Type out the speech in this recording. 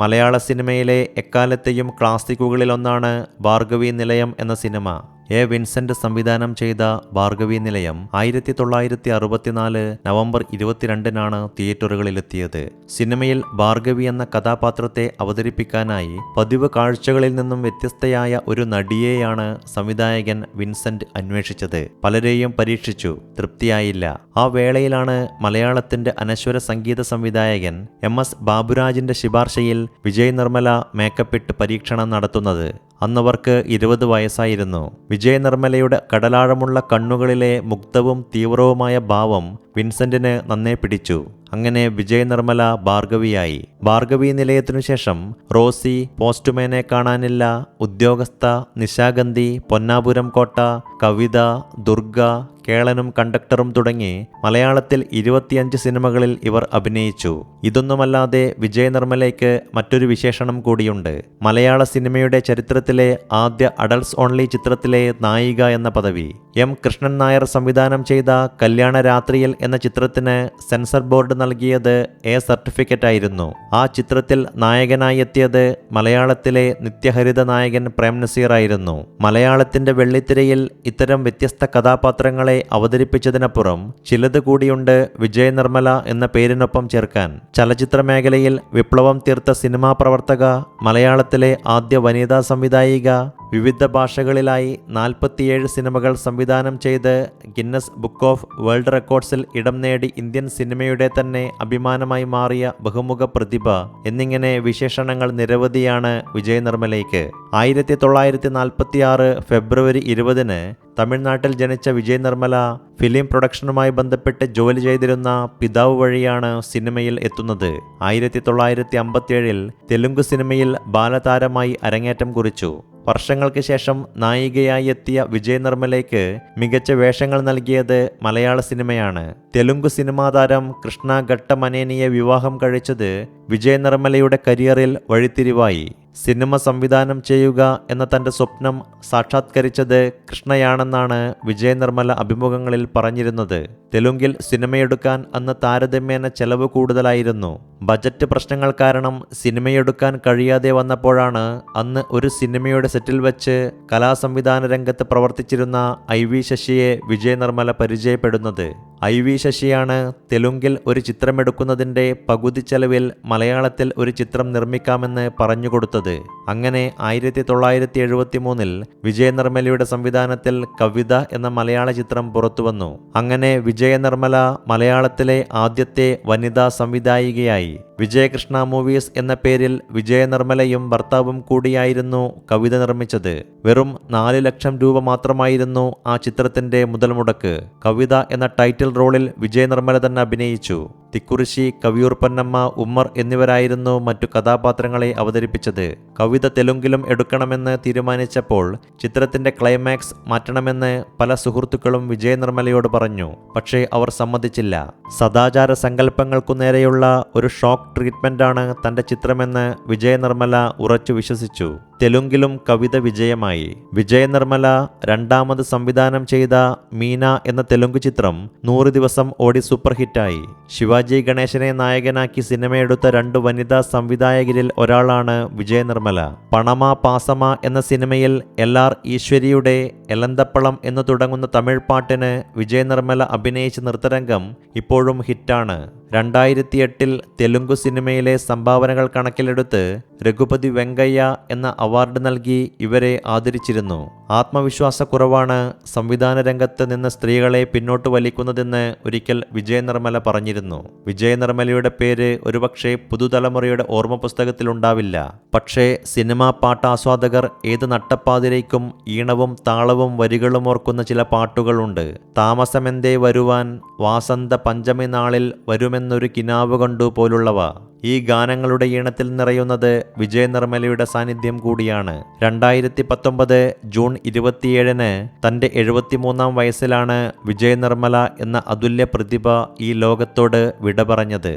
മലയാള സിനിമയിലെ എക്കാലത്തെയും ക്ലാസിക്കുകളിലൊന്നാണ് ഭാർഗവി നിലയം എന്ന സിനിമ. എ വിൻസെന്റ് സംവിധാനം ചെയ്ത ഭാർഗവി നിലയം ആയിരത്തി തൊള്ളായിരത്തി അറുപത്തിനാല് നവംബർ ഇരുപത്തിരണ്ടിനാണ് തിയേറ്ററുകളിലെത്തിയത്. സിനിമയിൽ ഭാർഗവി എന്ന കഥാപാത്രത്തെ അവതരിപ്പിക്കാനായി പതിവ് കാഴ്ചകളിൽ നിന്നും വ്യത്യസ്തയായ ഒരു നടിയെയാണ് സംവിധായകൻ വിൻസെന്റ് അന്വേഷിച്ചത്. പലരെയും പരീക്ഷിച്ചു. തൃപ്തിയായില്ല. ആ വേളയിലാണ് മലയാളത്തിന്റെ അനശ്വര സംഗീത സംവിധായകൻ എം എസ് ബാബുരാജിന്റെ ശിപാർശയിൽ വിജയ് നിർമ്മല മേക്കപ്പിട്ട് പരീക്ഷണം നടത്തുന്നത്. അന്നവർക്ക് ഇരുപത് വയസ്സായിരുന്നു. വിജയനിർമ്മലയുടെ കടലാഴമുള്ള കണ്ണുകളിലെ മുക്തവും തീവ്രവുമായ ഭാവം വിൻസെന്റിന് നന്നേ പിടിച്ചു. അങ്ങനെ വിജയനിർമ്മല ഭാർഗവിയായി. ഭാർഗവി നിലയത്തിനു ശേഷം റോസി പോസ്റ്റുമേനെ കാണാനില്ല ഉദ്യോഗസ്ഥ നിശാഗന്ധി പൊന്നാപുരം കോട്ട കവിത ദുർഗ കേളനും കണ്ടക്ടറും തുടങ്ങി മലയാളത്തിൽ ഇരുപത്തിയഞ്ച് സിനിമകളിൽ ഇവർ അഭിനയിച്ചു. ഇതൊന്നുമല്ലാതെ വിജയ നിർമ്മലയ്ക്ക് മറ്റൊരു വിശേഷണം കൂടിയുണ്ട്. മലയാള സിനിമയുടെ ചരിത്രത്തിലെ ആദ്യ അഡൾട്ട്സ് ഓൺലി ചിത്രത്തിലെ നായിക എന്ന പദവി. എം. കൃഷ്ണൻ നായർ സംവിധാനം ചെയ്ത കല്യാണ രാത്രിയിൽ എന്ന ചിത്രത്തിന് സെൻസർ ബോർഡ് നൽകിയത് എ സർട്ടിഫിക്കറ്റ് ആയിരുന്നു ആ ചിത്രത്തിൽ നായകനായി എത്തിയത് മലയാളത്തിലെ നിത്യഹരിത നായകൻ പ്രേം നസീർ ആയിരുന്നു മലയാളത്തിന്റെ വെള്ളിത്തിരയിൽ ഇത്തരം വ്യത്യസ്ത കഥാപാത്രങ്ങളെ അവതരിപ്പിച്ചതിനപ്പുറം ചിലത് കൂടിയുണ്ട് വിജയ നിർമ്മല എന്ന പേരിനൊപ്പം ചേർക്കാൻ. ചലച്ചിത്ര മേഖലയിൽ വിപ്ലവം തീർത്ത സിനിമാ പ്രവർത്തക മലയാളത്തിലെ ആദ്യ വനിതാ സംവിധായിക വിവിധ ഭാഷകളിലായി നാൽപ്പത്തിയേഴ് സിനിമകൾ സംവിധാനം ചെയ്ത് ഗിന്നസ് ബുക്ക് ഓഫ് വേൾഡ് റെക്കോർഡ്സിൽ ഇടം നേടി ഇന്ത്യൻ സിനിമയുടെ തന്നെ അഭിമാനമായി മാറിയ ബഹുമുഖ പ്രതിഭ എന്നിങ്ങനെ വിശേഷണങ്ങൾ നിരവധിയാണ് വിജയ നിർമ്മലയ്ക്ക് ആയിരത്തി തൊള്ളായിരത്തി നാൽപ്പത്തി ആറ് ഫെബ്രുവരി ഇരുപതിന് തമിഴ്നാട്ടിൽ ജനിച്ച വിജയ് നിർമ്മല ഫിലിം പ്രൊഡക്ഷനുമായി ബന്ധപ്പെട്ട് ജോലി ചെയ്തിരുന്ന പിതാവ് വഴിയാണ് സിനിമയിൽ എത്തുന്നത്. ആയിരത്തി തൊള്ളായിരത്തി അമ്പത്തിയേഴിൽ തെലുങ്ക് സിനിമയിൽ ബാലതാരമായി അരങ്ങേറ്റം കുറിച്ചു. വർഷങ്ങൾക്ക് ശേഷം നായികയായി എത്തിയ വിജയ് നിർമ്മലയ്ക്ക് മികച്ച വേഷങ്ങൾ നൽകിയത് മലയാള സിനിമയാണ്. തെലുങ്ക് സിനിമാ താരം കൃഷ്ണ ഘട്ടമനേനിയെ വിവാഹം കഴിച്ചത് വിജയ് നിർമ്മലയുടെ കരിയറിൽ വഴിത്തിരിവായി. സിനിമ സംവിധാനം ചെയ്യുക എന്ന തന്റെ സ്വപ്നം സാക്ഷാത്കരിച്ചത് കൃഷ്ണയാണെന്നാണ് വിജയ നിർമ്മല അഭിമുഖങ്ങളിൽ പറഞ്ഞിരുന്നത്. തെലുങ്കിൽ സിനിമയെടുക്കാൻ അന്ന് താരതമ്യേന ചെലവ് കൂടുതലായിരുന്നു. ബജറ്റ് പ്രശ്നങ്ങൾ കാരണം സിനിമയെടുക്കാൻ കഴിയാതെ വന്നപ്പോഴാണ് അന്ന് ഒരു സിനിമയുടെ സെറ്റിൽ വെച്ച് കലാസംവിധാന രംഗത്ത് പ്രവർത്തിച്ചിരുന്ന ഐ വി ശശിയെ വിജയ നിർമ്മല പരിചയപ്പെടുന്നത്. ഐ വി ശശിയാണ് തെലുങ്കിൽ ഒരു ചിത്രമെടുക്കുന്നതിന്റെ പകുതി ചെലവിൽ മലയാളത്തിൽ ഒരു ചിത്രം നിർമ്മിക്കാമെന്ന് പറഞ്ഞുകൊടുത്തത്. അങ്ങനെ ആയിരത്തി തൊള്ളായിരത്തി എഴുപത്തി മൂന്നിൽ വിജയ നിർമ്മലയുടെ സംവിധാനത്തിൽ കവിത എന്ന മലയാള ചിത്രം പുറത്തുവന്നു അങ്ങനെ വിജയനിർമ്മല മലയാളത്തിലെ ആദ്യത്തെ വനിതാ സംവിധായികയായി. വിജയകൃഷ്ണ മൂവീസ് എന്ന പേരിൽ വിജയ നിർമ്മലയും ഭർത്താവും കൂടിയായിരുന്നു കവിത നിർമ്മിച്ചത്. വെറും നാല് ലക്ഷം രൂപ മാത്രമായിരുന്നു ആ ചിത്രത്തിന്റെ മുതൽ മുടക്ക്. കവിത എന്ന ടൈറ്റിൽ റോളിൽ വിജയ നിർമ്മല തന്നെ അഭിനയിച്ചു. തിക്കുറിശി കവിയൂർ പൊന്നമ്മ ഉമ്മർ എന്നിവരായിരുന്നു മറ്റു കഥാപാത്രങ്ങളെ അവതരിപ്പിച്ചത്. കവിത തെലുങ്കിലും എടുക്കണമെന്ന് തീരുമാനിച്ചപ്പോൾ ചിത്രത്തിന്റെ ക്ലൈമാക്സ് മാറ്റണമെന്ന് പല സുഹൃത്തുക്കളും വിജയ നിർമ്മലയോട് പറഞ്ഞു. പക്ഷേ അവർ സമ്മതിച്ചില്ല. സദാചാര സങ്കല്പങ്ങൾക്കു നേരെയുള്ള ഒരു ഷോക്ക് ട്രീറ്റ്മെന്റാണ് തന്റെ ചിത്രമെന്ന് വിജയ നിർമ്മല ഉറച്ചു വിശ്വസിച്ചു. തെലുങ്കിലും കവിത വിജയമായി. വിജയനിർമ്മല രണ്ടാമത് സംവിധാനം ചെയ്ത മീന എന്ന തെലുങ്ക് ചിത്രം നൂറ് ദിവസം ഓടി സൂപ്പർ ഹിറ്റായി. ശിവാജി ഗണേശനെ നായകനാക്കി സിനിമയെടുത്ത രണ്ട് വനിതാ സംവിധായകരിൽ ഒരാളാണ് വിജയനിർമ്മല. പണമ പാസമ എന്ന സിനിമയിൽ എൽ ആർ ഈശ്വരിയുടെ എലന്തപ്പളം എന്ന് തുടങ്ങുന്ന തമിഴ് പാട്ടിന് വിജയനിർമ്മല അഭിനയിച്ച നൃത്തരംഗം ഇപ്പോഴും ഹിറ്റാണ്. രണ്ടായിരത്തി എട്ടിൽ തെലുങ്കു സിനിമയിലെ സംഭാവനകൾ കണക്കിലെടുത്ത് രഘുപതി വെങ്കയ്യ എന്ന അവാർഡ് നൽകി ഇവരെ ആദരിച്ചിരുന്നു. ആത്മവിശ്വാസക്കുറവാണ് സംവിധാന രംഗത്ത് നിന്ന് സ്ത്രീകളെ പിന്നോട്ട് വലിക്കുന്നതെന്ന് ഒരിക്കൽ വിജയ നിർമ്മല പറഞ്ഞിരുന്നു. വിജയ നിർമ്മലയുടെ പേര് ഒരുപക്ഷെ പുതുതലമുറയുടെ ഓർമ്മ പുസ്തകത്തിലുണ്ടാവില്ല പക്ഷേ സിനിമാ പാട്ടാസ്വാദകർ ഏത് നട്ടപ്പാതിരയ്ക്കും ഈണവും താളവും വരികളും ഓർക്കുന്ന ചില പാട്ടുകളുണ്ട്. താമസമെന്തേ വരുവാൻ വാസന്ത പഞ്ചമി നാളിൽ വരുമെന്നൊരു കിനാവ് കണ്ടു പോലുള്ളവ. ഈ ഗാനങ്ങളുടെ ഈണത്തിൽ നിറയുന്നത് വിജയ നിർമ്മലയുടെ സാന്നിധ്യം കൂടിയാണ്. രണ്ടായിരത്തി പത്തൊമ്പത് ജൂൺ ഇരുപത്തിയേഴിന് തന്റെ എഴുപത്തിമൂന്നാം വയസ്സിലാണ് വിജയ നിർമ്മല എന്ന അതുല്യ പ്രതിഭ ഈ ലോകത്തോട് വിട പറഞ്ഞത്